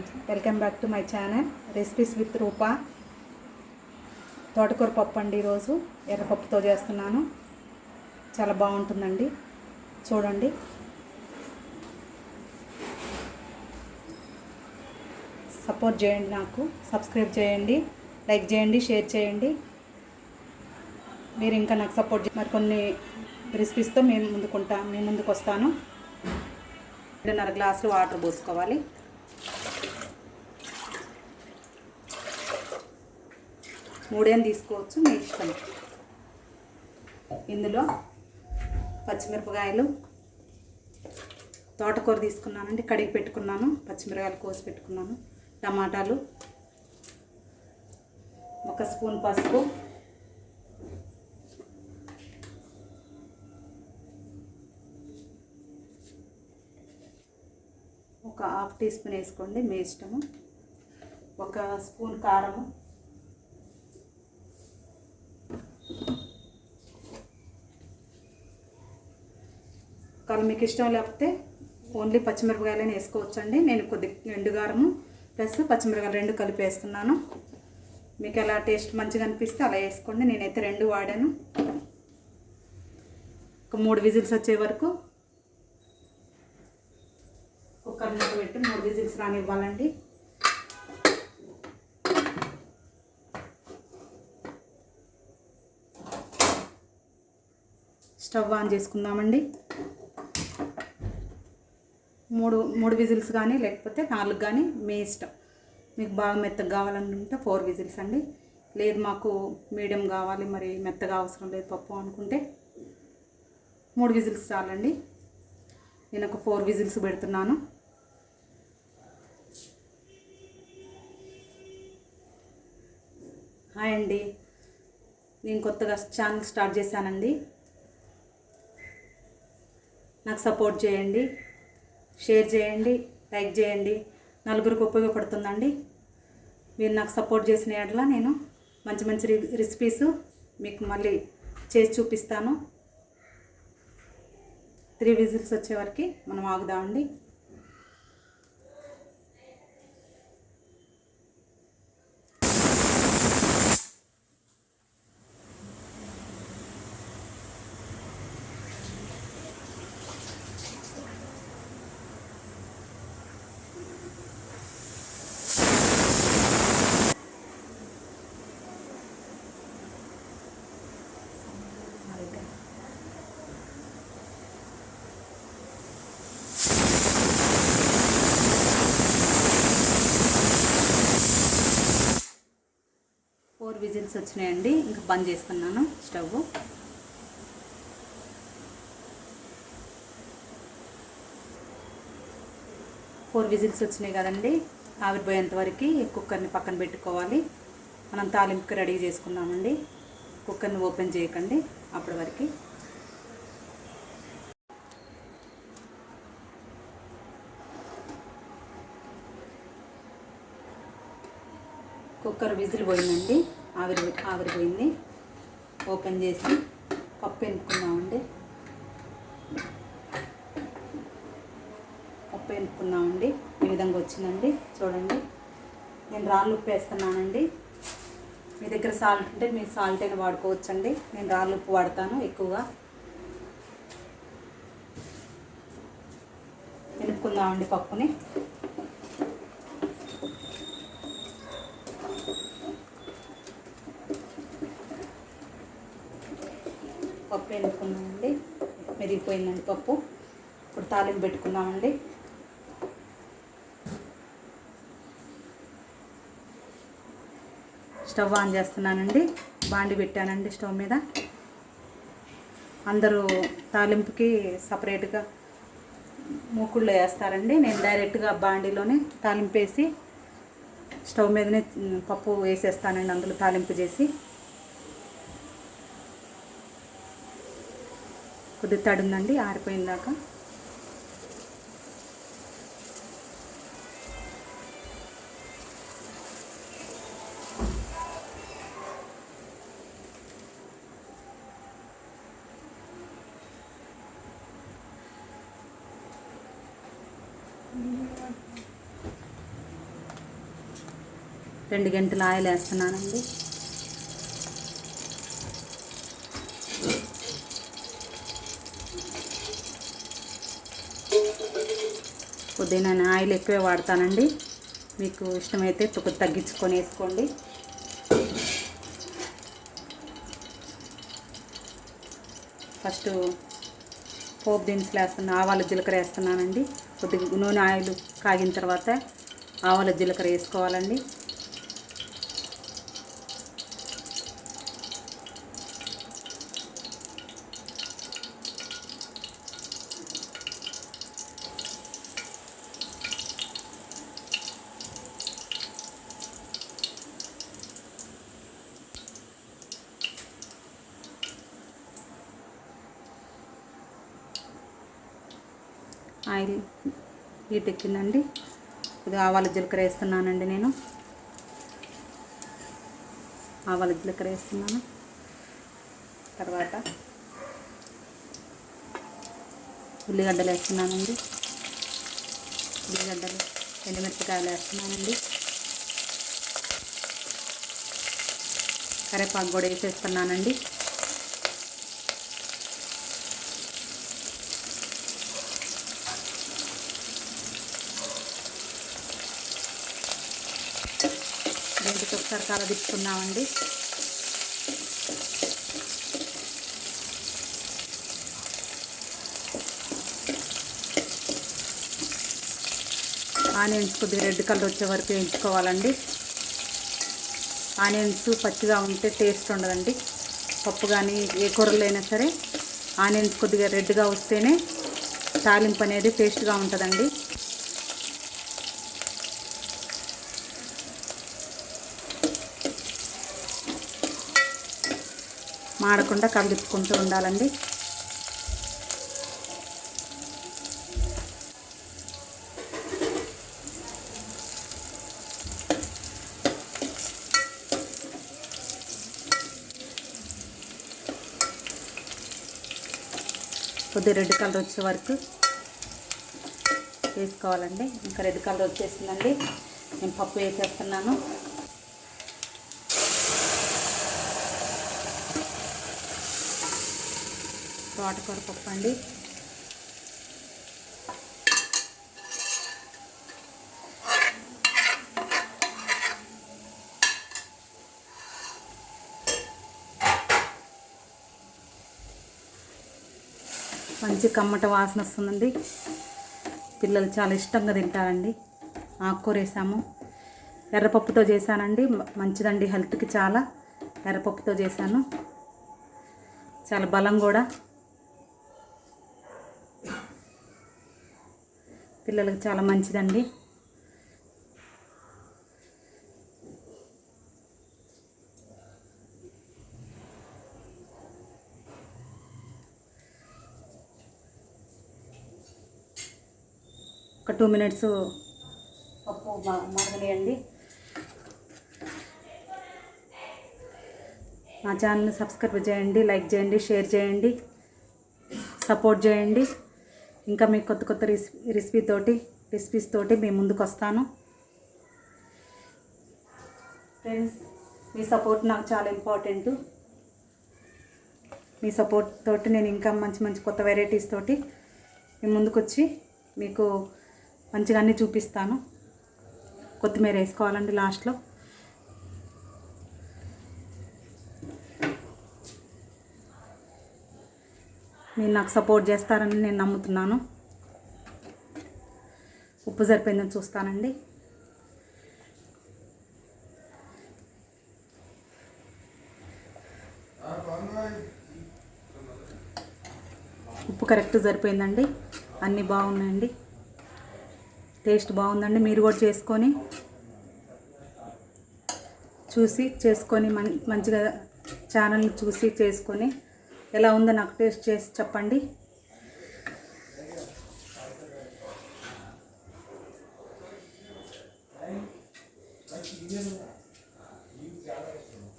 Welcome back to my channel. Recipes with Rupa. తోటకూర పప్పు అండి ఈరోజు. ఎర్రపప్పుతో చేస్తున్నాను. చాలా బాగుంటుందండి. చూడండి. సపోర్ట్ చేయండి నాకు. సబ్స్క్రైబ్ చేయండి. లైక్ చేయండి షేర్ చేయండి. మీరు ఇంకా నాకు సపోర్ట్ చే- మరికొన్ని రెసిపీస్తో మేము ముందుకుంటా మేము ముందుకు వస్తాను రెండున్నర గ్లాసులు వాటర్ పోసుకోవాలి. మూడేం తీసుకోవచ్చు? మీ ఇష్టం. ఇందులో పచ్చిమిరపకాయలు తోటకూర తీసుకున్నానండి కడిగి పెట్టుకున్నాను పచ్చిమిరకాయలు కోసి పెట్టుకున్నాను టమాటాలు ఒక స్పూన్ పసుపు ఒక హాఫ్ టీ స్పూన్ వేసుకోండి మీ ఇష్టము. ఒక స్పూన్ కారము ఒకవేళ మీకు ఇష్టం లేకపోతే ఓన్లీ పచ్చిమిరపకాయలని వేసుకోవచ్చండి. నేను కొద్ది ఎండుగారము ప్లస్ పచ్చిమిరపకాయలు రెండు కలిపి వేస్తున్నాను. మీకు ఎలా టేస్ట్ మంచిగా అనిపిస్తే అలా వేసుకోండి. నేనైతే రెండు వాడాను. ఒక మూడు విజిల్స్ వచ్చే వరకు కుక్కర్ మూత పెట్టి మూడు విజిల్స్ రానివ్వాలండి. స్టవ్ ఆన్ చేసుకుందామండి. మూడు మూడు విజిల్స్ కానీ లేకపోతే నాలుగు కానీ మీ ఇష్టం. మీకు బాగా మెత్తగా కావాలనుకుంటే ఫోర్ విజిల్స్ అండి. లేదు మాకు మీడియం కావాలి మరి మెత్తగా అవసరం లేదు పప్పు అనుకుంటే మూడు విజిల్స్ చాలండి. నేను ఒక ఫోర్ విజిల్స్ పెడుతున్నాను. హాయ్ అండి. నేను కొత్తగా ఛానల్ స్టార్ట్ చేశానండి. నాకు సపోర్ట్ చేయండి. షేర్ చేయండి లైక్ చేయండి. నలుగురికి ఉపయోగపడుతుందండి. మీరు నాకు సపోర్ట్ చేసిన ఎడలా నేను మంచి మంచి రి- రెసిపీస్ మీకు మళ్ళీ చేసి చూపిస్తాను. త్రీ విజిల్స్ వచ్చే వరకు మనం ఆగుదామండి ఫోర్ విజిల్స్ వచ్చినాయండి. ఇంకా బంద్ చేస్తున్నాను స్టవ్. ఫోర్ విజిల్స్ వచ్చినాయి కదండి. ఆవిరిపోయేంత వరకు కుక్కర్ని పక్కన పెట్టుకోవాలి. మనం తాలింపుకి రెడీ చేసుకున్నామండి. కుక్కర్ని ఓపెన్ చేయకండి అప్పటి వరకు. కుక్కర్ విజిల్ పోయిందండి. ఆవిరి ఆవిరిపోయింది. ఓపెన్ చేసి పప్పు ఎనుక్కున్నామండి పప్పు ఎనుక్కున్నామండి ఈ విధంగా వచ్చిందండి. చూడండి. నేను రాళ్ళు ఉప్పు వేస్తున్నానండి మీ దగ్గర సాల్ట్ ఉంటే మీరు సాల్ట్ అయినా వాడుకోవచ్చండి. నేను రాళ్ళు ఉప్పు వాడతాను ఎక్కువగా. ఎనుక్కుందామండి పప్పుని పప్పు మెరిగిపోయిందండి పప్పు. ఇప్పుడు తాలింపు పెట్టుకున్నామండి స్టవ్ ఆన్ చేస్తున్నానండి. బాండి పెట్టానండి స్టవ్ మీద. అందరూ తాలింపుకి సపరేట్గా మూకుళ్ళు వేస్తారండి. నేను డైరెక్ట్గా బాండీలోనే తాలింపు వేసి స్టవ్ మీదనే పప్పు వేసేస్తానండి. అందులో తాలింపు చేసి. కొద్దిగా తడుందండి ఆరిపోయిందాక. రెండు గంటలు ఆయిల్ వేస్తున్నానండి కొద్దిగా నేను ఆయిల్ ఎక్కువే వాడతానండి. మీకు ఇష్టమైతే కొద్ది తగ్గించుకొని వేసుకోండి. ఫస్ట్ పోపు దినుసులు వేస్తున్నాను ఆవాల జీలకర్ర వేస్తున్నానండి. కొద్దిగా నూనె ఆయిల్ కాగిన తర్వాత ఆవాల జీలకర్ర వేసుకోవాలండి. ఆయిల్ హీట్ ఎక్కిందండి. ఇది ఆవాల జీలకర్ర వేస్తున్నానండి నేను. ఆవాల జీలకర్ర వేస్తున్నాను. తర్వాత ఉల్లిగడ్డలు వేస్తున్నానండి. ఉల్లిగడ్డలు ఎండుమిరపకాయలు వేస్తున్నానండి. కరేపాకు కూడా వేసేస్తున్నానండి. అందుకే ఒకసారి కల తిప్పుకున్నామండి ఆనియన్స్ కొద్దిగా రెడ్ కలర్ వచ్చే వరకు వేయించుకోవాలండి. ఆనియన్స్ పచ్చిగా ఉంటే టేస్ట్ ఉండదండి. పప్పు కానీ ఏ కూరలు అయినా సరే ఆనియన్స్ కొద్దిగా రెడ్గా వస్తేనే తాలింపు అనేది టేస్ట్గా ఉంటుందండి. మాడకుండా కలుపుకుంటూ ఉండాలండి. కొద్ది రెడ్ కలర్ వచ్చే వరకు వేసుకోవాలండి. ఇంకా రెడ్ కలర్ వచ్చేసిందండి. నేను పప్పు వేసేస్తున్నాను. తోటకూర పప్పు అండి. మంచి కమ్మట వాసన వస్తుందండి. పిల్లలు చాలా ఇష్టంగా తింటారండి. ఆకుకూర వేసాము. ఎర్రపప్పుతో చేశానండి. మంచిదండి హెల్త్కి చాలా. ఎర్రపప్పుతో చేశాను. చాలా బలం కూడా. పిల్లలకు చాలా మంచిదండి. ఒక టూ మినిట్స్ పప్పు మ- మరగనియండి. మా ఛానల్ని సబ్స్క్రైబ్ చేయండి లైక్ చేయండి షేర్ చేయండి సపోర్ట్ చేయండి. ఇంకా మీకు కొత్త కొత్త రెసిపీ రెసిపీ తోటి రెసిపీస్ తోటి మీ ముందుకు వస్తాను. ఫ్రెండ్స్ మీ సపోర్ట్ నాకు చాలా ఇంపార్టెంట్. మీ సపోర్ట్ తోటి నేను ఇంకా మంచి మంచి కొత్త వెరైటీస్ తోటి మీ ముందుకు వచ్చి మీకు మంచిగా అన్నీ చూపిస్తాను. కొత్తిమీర వేసుకోవాలండి లాస్ట్లో. మీరు నాకు సపోర్ట్ చేస్తారని నేను నమ్ముతున్నాను. ఉప్పు సరిపోయిందని చూస్తానండి. ఉప్పు కరెక్ట్ సరిపోయిందండి. అన్నీ బాగున్నాయండి. టేస్ట్ బాగుందండి. మీరు కూడా చేసుకొని చూసి చేసుకొని మం మంచిగా ఛానల్ని చూసి చేసుకొని ఎలా ఉందో నాకు టేస్ట్ చేసి చెప్పండి.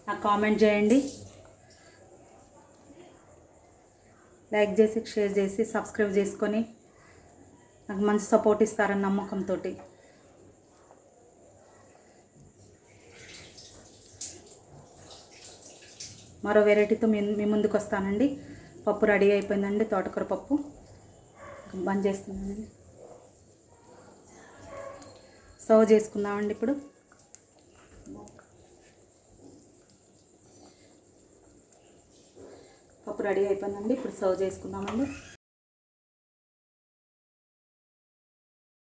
నాకు కామెంట్ చేయండి. లైక్ చేసి షేర్ చేసి సబ్స్క్రైబ్ చేసుకొని నాకు మంచి సపోర్ట్ ఇస్తారని నమ్మకంతో మరో వెరైటీతో మీ మీ ముందుకు వస్తానండి. పప్పు రెడీ అయిపోయిందండి తోటకూర పప్పు. బంద్ చేస్తున్నానండి. సర్వ్ చేసుకుందామండి ఇప్పుడు. పప్పు రెడీ అయిపోయిందండి ఇప్పుడు సర్వ్ చేసుకుందామండి.